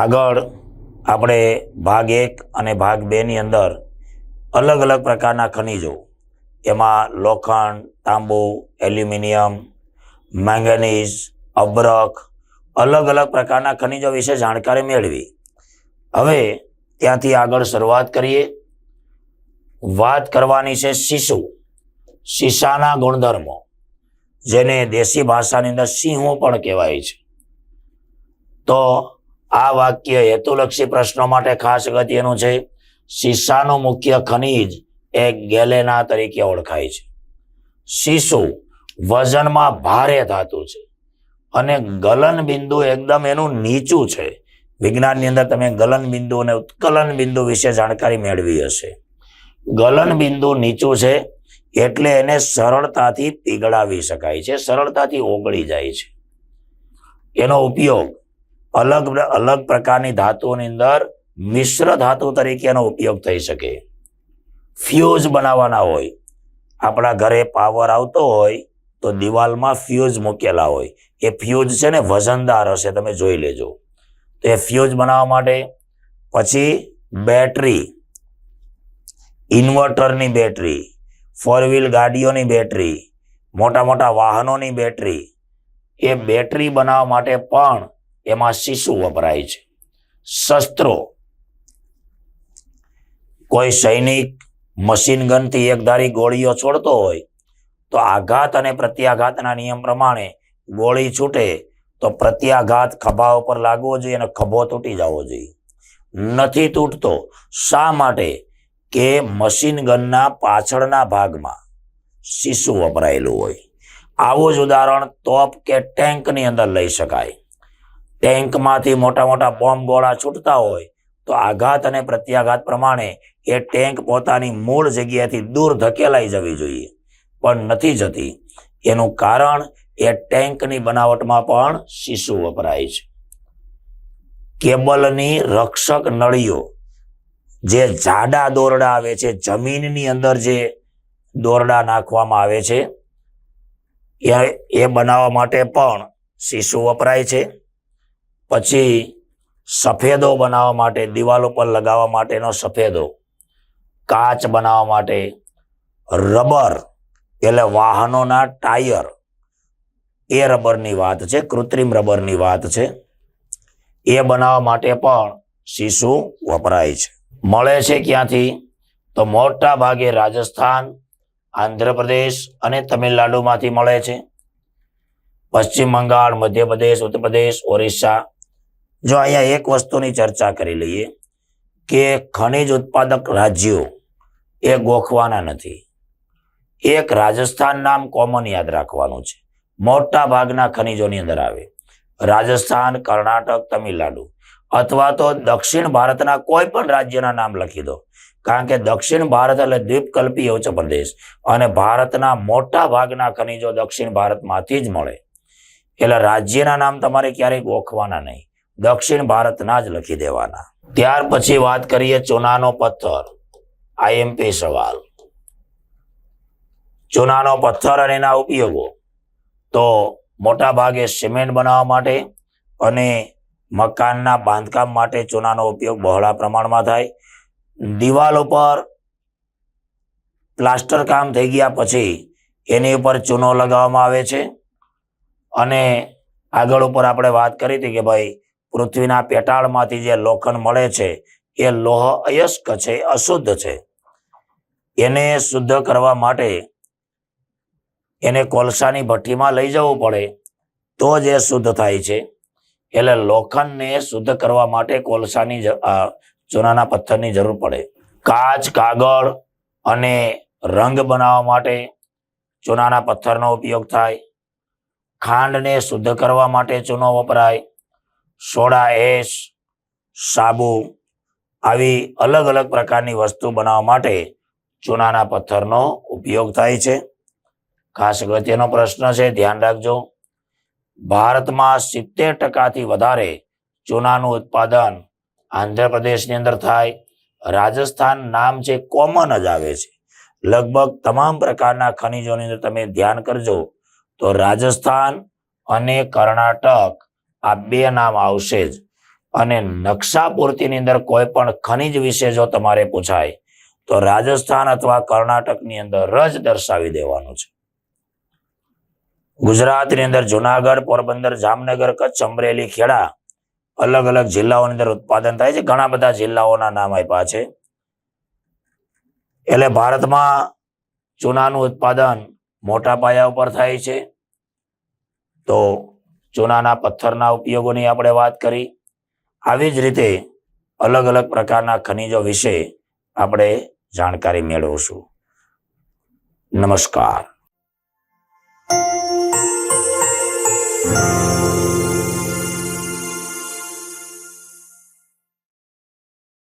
આગળ આપણે ભાગ એક અને ભાગ બેની અંદર અલગ અલગ પ્રકારના ખનિજો. એમાં લોખંડ, તાંબુ, એલ્યુમિનિયમ, મેંગેનીઝ અબ્રક અલગ અલગ પ્રકારના ખનિજો વિશે જાણકારી મેળવી. હવે ત્યાંથી આગળ શરૂઆત કરીએ. વાત કરવાની છે શીશુ. શીશાના ગુણધર્મો, જેને દેશી ભાષાની અંદર સિંહો પણ કહેવાય છે. તો આ વાક્ય હેતુલક્ષી પ્રશ્નો માટે ખાસ અગત્યનું છે. શીશાનું મુખ્ય ખનિજ એ ગેલેના તરીકે ઓળખાય છે. શીશુ વજનમાં ભારે ધાતુ છે અને ગલન બિંદુ એકદમ એનું નીચું છે. વિજ્ઞાનની અંદર તમે ગલન બિંદુ અને ઉત્કલન બિંદુ વિશે જાણકારી મેળવી હશે. ગલન બિંદુ નીચું છે એટલે એને સરળતાથી પીગળાવી શકાય છે, સરળતાથી ઓગળી જાય છે. એનો ઉપયોગ અલગ અલગ પ્રકારની ધાતુઓની અંદર મિશ્ર ધાતુ તરીકે એનો ઉપયોગ થઈ શકે. ફ્યુઝ બનાવવાના હોય, આપણા ઘરે પાવર આવતો હોય, તો દિવાલમાં ફ્યુઝ મૂકેલા હોય. એ ફ્યુઝ છે ને વજનદાર હશે, તમે જોઈ લેજો. તો એ ફ્યુઝ બનાવવા માટે પછી બેટરી, ઇન્વર્ટરની બેટરી, ફોર વ્હીલ ગાડીઓની બેટરી, મોટા મોટા વાહનોની બેટરી, એ બેટરી બનાવવા માટે પણ એમાં શીશુ વપરાય છે. શસ્ત્રો. કોઈ સૈનિક મશીન ગનથી એકધારી ગોળીઓ છોડતો હોય, તો આઘાત અને પ્રત્યાઘાતના નિયમ પ્રમાણે ગોળી છૂટે, તો પ્રત્યાઘાત ખભા ઉપર લાગવો જોઈએ અને ખભો તૂટી જવો જોઈએ. નથી તૂટતો. શા માટે? કે મશીન ગનના પાછળના ભાગમાં શીશું વપરાયેલું હોય. આવું જ ઉદાહરણ તોપ કે ટેન્કની અંદર લઈ શકાય. ટેન્કમાંથી મોટા મોટા બોમ્બ ગોળા છૂટતા હોય, તો આઘાત અને પ્રત્યાઘાત પ્રમાણે એ ટેન્ક પોતાની મૂળ જગ્યાથી દૂર ધકેલાઈ જવી જોઈએ. પણ નથી જતી. એનું કારણ એ ટેન્કની બનાવટમાં પણ શીશુ વપરાય છે. કેબલની રક્ષક નળીઓ, જે જાડા દોરડા આવે છે, જમીનની અંદર જે દોરડા નાખવામાં આવે છે એ બનાવવા માટે પણ શીશુ વપરાય છે. પછી સફેદો બનાવવા માટે, દિવાલ ઉપર લગાવવા માટેનો સફેદો, કાચ બનાવવા માટે રબર, એટલે વાહનોના ટાયર. એ રબરની વાત છે, કૃત્રિમ રબરની વાત છે. એ બનાવવા માટે પણ શીશુ વપરાય છે. મળે છે ક્યાંથી? તો મોટા ભાગે રાજસ્થાન, આંધ્રપ્રદેશ અને તમિલનાડુમાંથી મળે છે. પશ્ચિમ બંગાળ, મધ્યપ્રદેશ, ઉત્તરપ્રદેશ, ઓરિસ્સા જો અહીંયા એક વસ્તુની ચર્ચા કરી લઈએ કે ખનિજ ઉત્પાદક રાજ્યો એ ગોખવાના નથી. એક રાજસ્થાન નામ કોમન યાદ રાખવાનું છે. મોટા ભાગના ખનિજોની અંદર આવે. રાજસ્થાન, કર્ણાટક, તમિલનાડુ અથવા તો દક્ષિણ ભારતના કોઈ પણ રાજ્યના નામ લખી દો. કારણ કે દક્ષિણ ભારત એટલે દ્વીપકલ્પી ઉચ્ચ પ્રદેશ અને ભારતના મોટા ભાગના ખનિજો દક્ષિણ ભારતમાંથી જ મળે. એટલે રાજ્યના નામ તમારે ક્યારેય ગોખવાના નહીં. દક્ષિણ ભારતના જ લખી દેવાના. ત્યાર પછી વાત કરીએ ચૂનાનો પથ્થર. આઈએમપી સવાલ. ચૂનાનો પથ્થર અને એના ઉપયોગો. તો મોટા ભાગે સિમેન્ટ બનાવવા માટે અને મકાનના બાંધકામ માટે ચૂનાનો ઉપયોગ બહોળા પ્રમાણમાં થાય. દિવાલ ઉપર પ્લાસ્ટર કામ થઈ ગયા પછી એની ઉપર ચૂનો લગાવવામાં આવે છે. અને આગળ ઉપર આપણે વાત કરી હતી કે ભાઈ પૃથ્વીના પેટાળમાંથી જે લોખંડ મળે છે, એ લોહ અયસ્ક છે, અશુદ્ધ છે. એને શુદ્ધ કરવા માટે એને કોલસાની ભઠ્ઠીમાં લઈ જવું પડે, તો જ એ શુદ્ધ થાય છે. એટલે લોખંડને શુદ્ધ કરવા માટે કોલસાની ચૂનાના પથ્થરની જરૂર પડે. કાચ, કાગળ અને રંગ બનાવવા માટે ચૂનાના પથ્થરનો ઉપયોગ થાય. ખાંડને શુદ્ધ કરવા માટે ચૂનો વપરાય. સોડા એશ સાબુ આવી અલગ અલગ પ્રકારની વસ્તુ બનાવવા માટે ચૂનાના પથ્થરનો ઉપયોગ થાય છે. ખાસ અગત્યનો પ્રશ્ન છે, ધ્યાન રાખજો. ભારતમાં સિત્તેર ટકાથી વધારે ચૂનાનું ઉત્પાદન આંધ્રપ્રદેશની અંદર થાય. રાજસ્થાન નામ છે, કોમન જ આવે છે. લગભગ તમામ પ્રકારના ખનિજોની અંદર તમે ધ્યાન કરજો તો રાજસ્થાન અને કર્ણાટક આ બે નામ આવશે જ. અને નકશા પૂર્તિની અંદર કોઈ પણ ખનિજ વિશે જો તમારે પૂછાય, તો રાજસ્થાન અથવા કર્ણાટકની અંદર જ દર્શાવી દેવાનું છે. ગુજરાતની અંદર જુનાગઢ, પોરબંદર, જામનગર, કચ્છ, અમરેલી, ખેડા અલગ અલગ જિલ્લાઓની અંદર ઉત્પાદન થાય છે. ઘણા બધા જિલ્લાઓના નામ આપ્યા છે. એટલે ભારતમાં ચૂનાનું ઉત્પાદન મોટા પાયા ઉપર થાય છે. તો ચૂનાના પથ્થરના ઉપયોગોની આપણે વાત કરી. આવી જ રીતે અલગ અલગ પ્રકારના ખનિજો વિશે આપણે જાણકારી મેળવશું. નમસ્કાર.